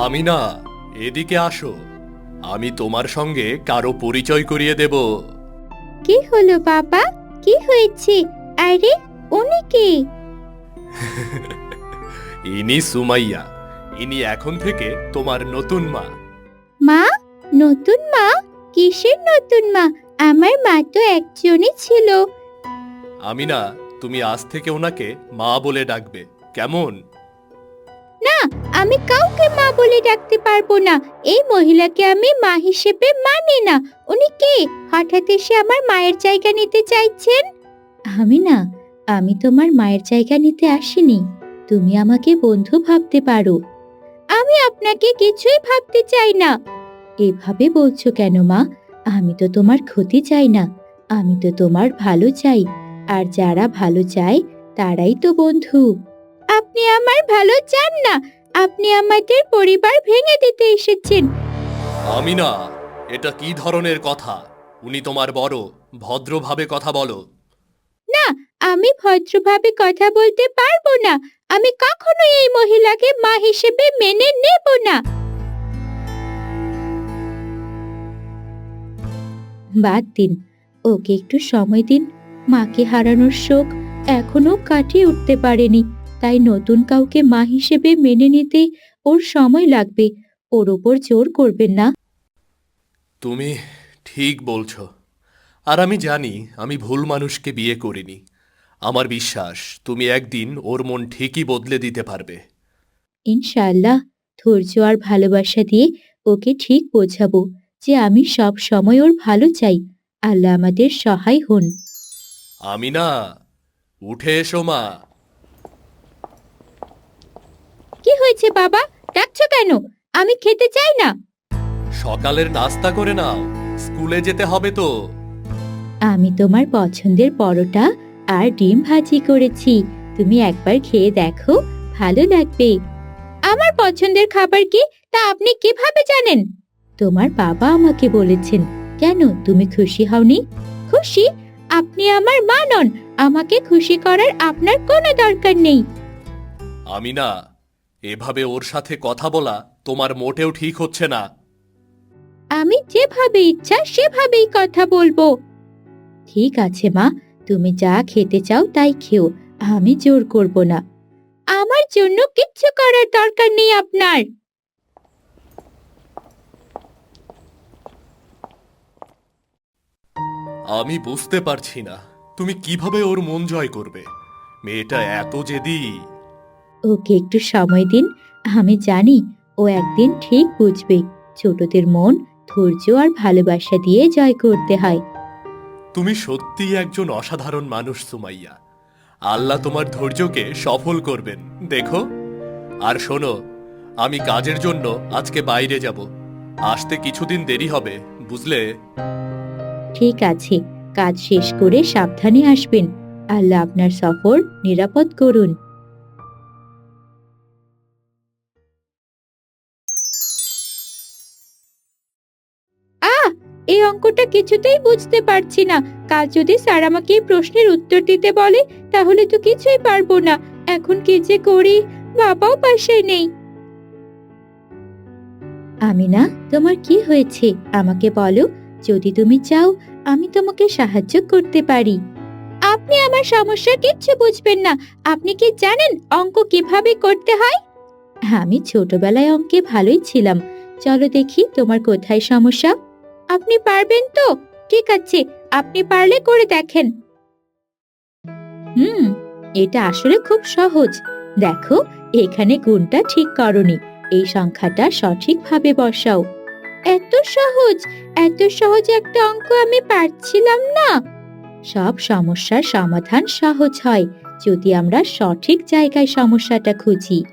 আমি না এদিকে আসো। আমি তোমার সঙ্গে কারও পরিচয় করিয়ে দেব। কি হলো বাবা? কি হয়েছে? আরে উনি কে? ইনি সুমাইয়া। ইনি এখন থেকে তোমার নতুন মা। মা? নতুন মা? কিসের নতুন মা? আমার মা তো একজনই ছিল। আমি না তুমি আজ থেকে ওনাকে মা বলে ডাকবে। কেমন? না, আমি কাউকে মা বলে ডাকতে পারব না। এই মহিলাকে আমি মা হিসেবে মানি না। উনি কে? হঠাৎ এসে আমার মায়ের জায়গা নিতে চাইছেন? আমি না, আমি তোমার মায়ের জায়গা নিতে আসিনি। তুমি আমাকে বন্ধু ভাবতে পারো। আমি আপনাকে কিছুই ভাবতে চাই না। এভাবে বলছো কেন মা? আমি তো তোমার ক্ষতি চাই না। আমি তো তোমার ভালো চাই। আর যারা ভালো চায়, তারাই তো বন্ধু। আপনি আমার ভালো চান না। আপনি আমাদের পরিবার ভেঙে দিতে এসেছেন। আমি না এটা কি ধরনের কথা? উনি তোমার বড় ভদ্রভাবে কথা বলো। না আমি ভদ্রভাবে কথা বলতে পারব না। আমি কখনো এই মহিলাকে মা হিসেবে মেনে নেব না। বাদ দিন। ওকে একটু সময় দিন। মাকে হারানোর শোক এখনও কাটিয়ে উঠতে পারেনি। তাই নতুন কাউকে মা হিসেবে মেনে নিতে ওর সময় লাগবে। ওর ওপর জোর করবেন না। তুমি ঠিক বলছ। আর আমি জানি আমি ভুল মানুষকে বিয়ে করিনি। আমার বিশ্বাস তুমি একদিন ওর মন ঠিকই বদলে দিতে পারবে। ইনশাআল্লাহ ধৈর্য আর ভালোবাসা দিয়ে ওকে ঠিক বোঝাবো যে আমি সব সময় ওর ভালো চাই। আল্লাহ আমাদের সহায় হন। আমি না উঠে এসো মা কি হয়েছে বাবা? ডাকছো কেন? আমি খেতে চাই না। সকালের নাস্তা করে নাও। স্কুলে যেতে হবে তো। আমি তোমার পছন্দের পরোটা আর ডিম ভাজি করেছি। তুমি একবার খেয়ে দেখো ভালো লাগবে। আমার পছন্দের খাবার কি? তা আপনি কীভাবে জানেন? তোমার বাবা আমাকে বলেছেন কেন তুমি খুশি হওনি? খুশি? আপনি আমার মা নন। আমাকে খুশি করার আপনার কোনো দরকার নেই। আমি না এভাবে ওর সাথে কথা বলা তোমার মোটেও ঠিক হচ্ছে না। আমি যেভাবে ইচ্ছা সেভাবেই কথা বলব। ঠিক আছে মা। তুমি যা খেতে চাও তাই খেও। আমি জোর করব না। আমার জন্য কিচ্ছু করার দরকার নেই আপনার। আমি বুঝতে পারছি না। তুমি কীভাবে ওর মন জয় করবে? মেয়েটা এত জেদি। ওকে একটু সময় দিন আমি জানি ও একদিন ঠিক বুঝবে। ছোটদের মন ধৈর্য আর ভালোবাসা দিয়ে জয় করতে হয়। তুমি সত্যিই একজন অসাধারণ মানুষ সুমাইয়া। আল্লাহ তোমার ধৈর্যকে সফল করবেন। দেখো। আর শোনো আমি কাজের জন্য আজকে বাইরে যাব। আসতে কিছুদিন দেরি হবে বুঝলে? ঠিক আছে কাজ শেষ করে সাবধানে আসবেন। আল্লাহ আপনার সফর নিরাপদ করুন। এই অঙ্কটা কিছুতেই বুঝতে পারছি না। কাল যদি স্যার আমাকে এই প্রশ্নের উত্তর দিতে বলে, তাহলে তো কিছুই পারব না। এখন কি যে করি? বাবাও পাশে নেই। আমিনা, তোমার কি হয়েছে? আমাকে বলো। যদি তুমি চাও, আমি তোমাকে সাহায্য করতে পারি। আপনি আমার সমস্যা কিচ্ছু বুঝবেন না। আপনি কি জানেন অঙ্ক কীভাবে করতে হয়? আমি ছোটবেলায় অঙ্কে ভালোই ছিলাম। চলো দেখি তোমার কোথায় সমস্যা। আপনি পারবেন তো? ঠিক আছে, আপনি পারলে করে দেখেন। হুম, এটা আসলে খুব সহজ। দেখো, এখানে গুণটা ঠিক করনি। এই সংখ্যাটা সঠিকভাবে বসাও। এত সহজ এত সহজ একটা অঙ্ক আমি পারছিলাম না। সব সমস্যার সমাধান সহজ হয়, যদি আমরা সঠিক জায়গায় সমস্যাটা খুঁজি।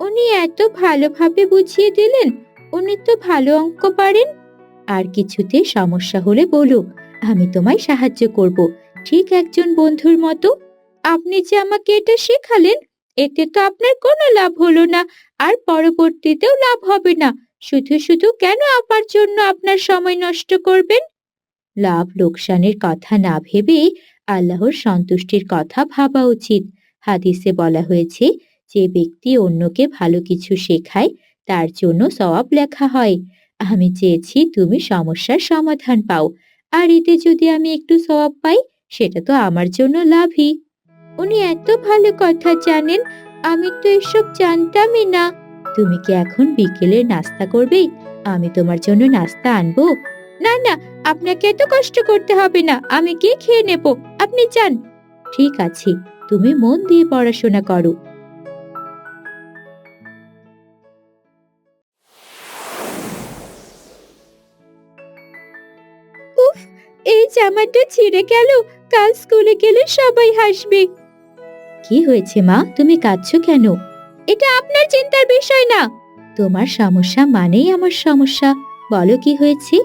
উনি এত ভালোভাবে বুঝিয়ে দিলেন, উনি তো ভালো অঙ্ক পারেন। আর কিছুতে সমস্যা হলে বলো, আমি তোমায় সাহায্য করব। ঠিক একজন বন্ধুর মতো। আপনি যে আমাকে এটা শেখালেন, এতে তো আপনার কোনো লাভ হলো না, আর পরবর্তীতেও লাভ হবে না। শুধু শুধু কেন আপার জন্য আপনার সময় নষ্ট করবেন? লাভ লোকসানের কথা না ভেবে আল্লাহর সন্তুষ্টির কথা ভাবা উচিত। হাদিসে বলা হয়েছে, যে ব্যক্তি অন্যকে ভালো কিছু শেখায়, তার জন্য সওয়াব লেখা হয়। আমি চেয়েছি তুমি সমস্যার সমাধান পাও। আর এতে যদি আমি একটু সওয়াব পাই, সেটা তো আমার জন্য লাভই। উনি এত ভালো কথা জানেন, আমি তো এসব জানতামই না। তুমি কি এখন বিকেলে নাস্তা করবে? আমি তোমার জন্য নাস্তা আনব? না না, আপনাকে এত কষ্ট করতে হবে না, আমি কি খেয়ে নেব। আপনি যান। ঠিক আছে, তুমি মন দিয়ে পড়াশোনা করো। জামাটা ছিঁড়ে গেল কাল স্কুলে গেলে সবাই হাসবে। কি হয়েছে মা? তুমি কাঁদছো কেন? এটা আপনার চিন্তার বিষয় না। তোমার সমস্যা মানেই আমার সমস্যা। বলো কি হয়েছে?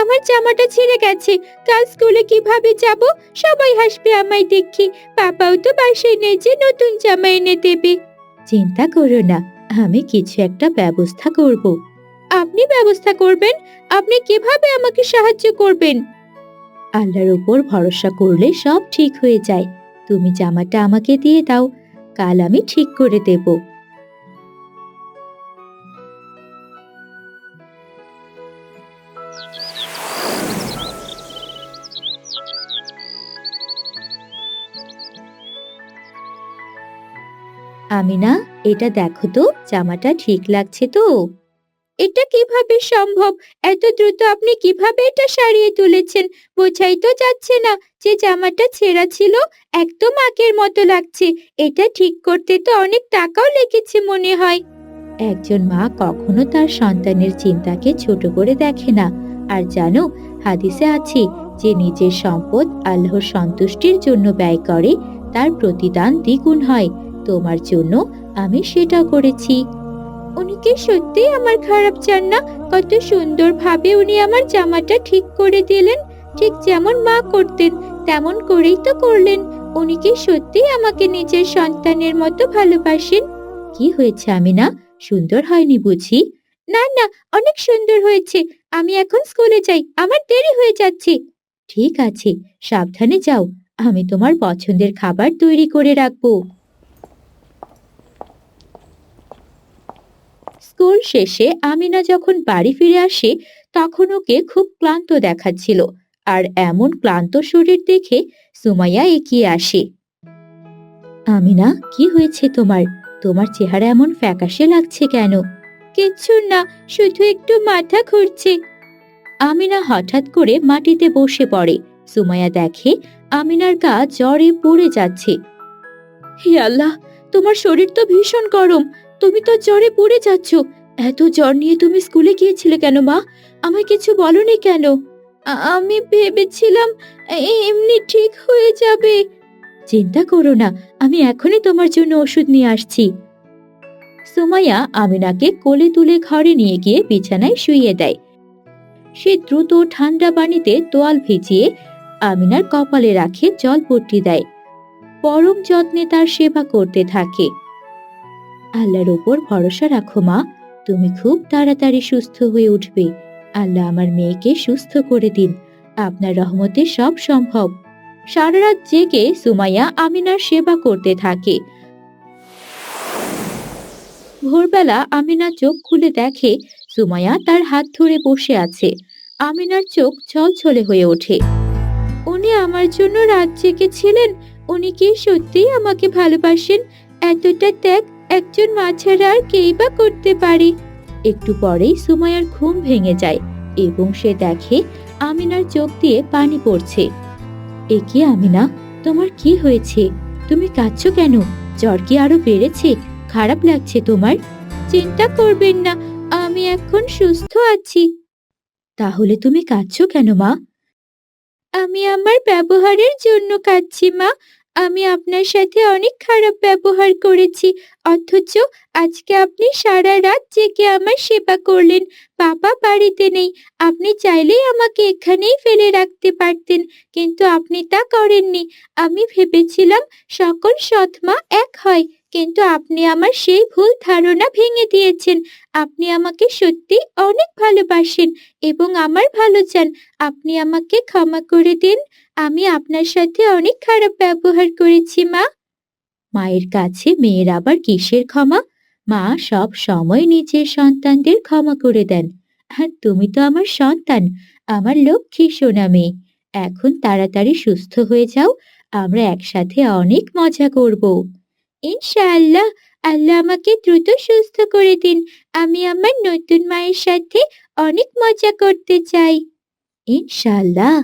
আমার জামাটা ছিঁড়ে গেছে কাল স্কুলে কীভাবে যাব? সবাই হাসবে আমায় দেখি। পাপাও তো বাসায় নেই যে নতুন জামা এনে দেবে। চিন্তা করো না আমি কিছু একটা ব্যবস্থা করব। আপনি ব্যবস্থা করবেন? আপনি কীভাবে আমাকে সাহায্য করবেন? আল্লাহর উপর ভরসা করলে সব ঠিক হয়ে যায়। তুমি জামাটা আমাকে দিয়ে দাও, কাল আমি ঠিক করে দেব। আমিনা, এটা দেখো তো, জামাটা ঠিক লাগছে তো? এটা কীভাবে সম্ভব? এত দ্রুত আপনি কীভাবে এটা সারিয়ে তুলেছেন? বোঝাই তো যাচ্ছে না যে জামাটা ছেঁড়া ছিল, একদম আগের মতো লাগছে। এটা ঠিক করতে তো অনেক টাকাও লেগেছে মনে হয়। একজন মা কখনো তার সন্তানের চিন্তাকে ছোট করে দেখে না। আর জানো, হাদিসে আছে, যে নিজের সম্পদ আল্লাহর সন্তুষ্টির জন্য ব্যয় করে, তার প্রতিদান দ্বিগুণ হয়। তোমার জন্য আমি সেটা করেছি। উনি কি সত্যি আমার খারাপ চান না? কত সুন্দর ভাবে উনি আমার জামাটা ঠিক করে দিলেন। ঠিক যেমন মা করতেন, তেমন করেই তো করলেন। উনি কি সত্যি আমাকে নিজের সন্তানের মতো ভালোবাসেন? কি হয়েছে আমি না সুন্দর হয়নি বুঝি? না না, অনেক সুন্দর হয়েছে। আমি এখন স্কুলে যাই, আমার দেরি হয়ে যাচ্ছে। ঠিক আছে, সাবধানে যাও, আমি তোমার পছন্দের খাবার তৈরি করে রাখব। স্কুল শেষে আমিনা যখন বাড়ি ফিরে আসে, তখন ওকে খুব ক্লান্ত দেখাচ্ছিল। আর এমন ক্লান্ত শরীর দেখে সুমাইয়া এগিয়ে আসে। আমিনা, কি হয়েছে তোমার? তোমার চেহারা এমন ফ্যাকাশে লাগছে কেন? কিচ্ছু না, শুধু একটু মাথা ঘুরছে। আমিনা হঠাৎ করে মাটিতে বসে পড়ে। সুমাইয়া দেখে আমিনার গা জ্বরে পড়ে যাচ্ছে। হে আল্লাহ, তোমার শরীর তো ভীষণ গরম। তুমি তো জ্বরে পড়ে যাচ্ছ। এত জ্বর নিয়ে তুমি স্কুলে গিয়েছিলে কেন মা? আমায় কিছু বলনি কেন? আমি ভেবেছিলাম এমনি ঠিক হয়ে যাবে। চিন্তা করো না, আমি এখনই তোমার জন্য ওষুধ নিয়ে আসছি। সুমাইয়া আমিনাকে কোলে তুলে ঘরে নিয়ে গিয়ে বিছানায় শুইয়ে দেয়। সে দ্রুত ঠান্ডা পানিতে তোয়াল ভিজিয়ে আমিনার কপালে রাখে জল জলপট্টি দেয়। পরম যত্নে তার সেবা করতে থাকে। আল্লাহর ওপর ভরসা রাখো, মা। তুমি খুব তাড়াতাড়ি সুস্থ হয়ে উঠবে। আল্লাহ আমার মেয়েকে সুস্থ করে দিন। আপনার রহমতে সব সম্ভব। সারা রাত জেগে সুমাইয়া আমিনার সেবা করতে থাকে। ভোরবেলা আমিনা চোখ খুলে দেখে সুমাইয়া তার হাত ধরে বসে আছে। আমিনার চোখ ছলছলে হয়ে ওঠে। উনি আমার জন্য রাত জেগেছিলেন। উনি কি সত্যিই আমাকে ভালোবাসেন? এতটা ত্যাগ একজন মা ছাড়া আর কেই বা করতে পারে। একটু পরেই সুমাইয়ার ঘুম ভেঙে যায় এবং সে দেখে আমিনার চোখ দিয়ে পানি পড়ছে। এ কি আমিনা, তোমার কি হয়েছে? তুমি কাঁদছো কেন? জ্বর কি আরও বেড়েছে? খারাপ লাগছে তোমার? চিন্তা করবেন না, আমি এখন সুস্থ আছি। তাহলে তুমি কাঁদছো কেন মা? আমি আমার ব্যবহারের জন্য কাঁদছি মা আমি আপনার সাথে অনেক খারাপ ব্যবহার করেছি, অথচ আজকে আপনি সারা রাত জেগে আমার সেবা করলেন। বাবা বাড়িতে নেই, আপনি চাইলেই আমাকে এখানেই ফেলে রাখতে পারতেন, কিন্তু আপনি তা করেননি। আমি ভেবেছিলাম সকল সৎমা এক হয়। কিন্তু আপনি আমার সেই ভুল ধারণা ভেঙে দিয়েছেন। আপনি আমাকে সত্যি অনেক ভালোবাসেন এবং আমার ভালো চান। আপনি আমাকে ক্ষমা করে দিন। আমি আপনার সাথে অনেক খারাপ ব্যবহার করেছি, মা। মায়ের কাছে মেয়ের আবার কিসের ক্ষমা? মা সব সময় নিজের সন্তানদের ক্ষমা করে দেন। আর তুমি তো আমার সন্তান। আমার লক্ষ্মী সোনা মেয়ে। এখন তাড়াতাড়ি সুস্থ হয়ে যাও। আমরা একসাথে অনেক মজা করব। ইনশাআল্লাহ, আল্লাহ আমাকে দ্রুত সুস্থ করে দিন। আমি আমার নতুন মায়ের সাথে অনেক মজা করতে চাই। ইনশাআল্লাহ।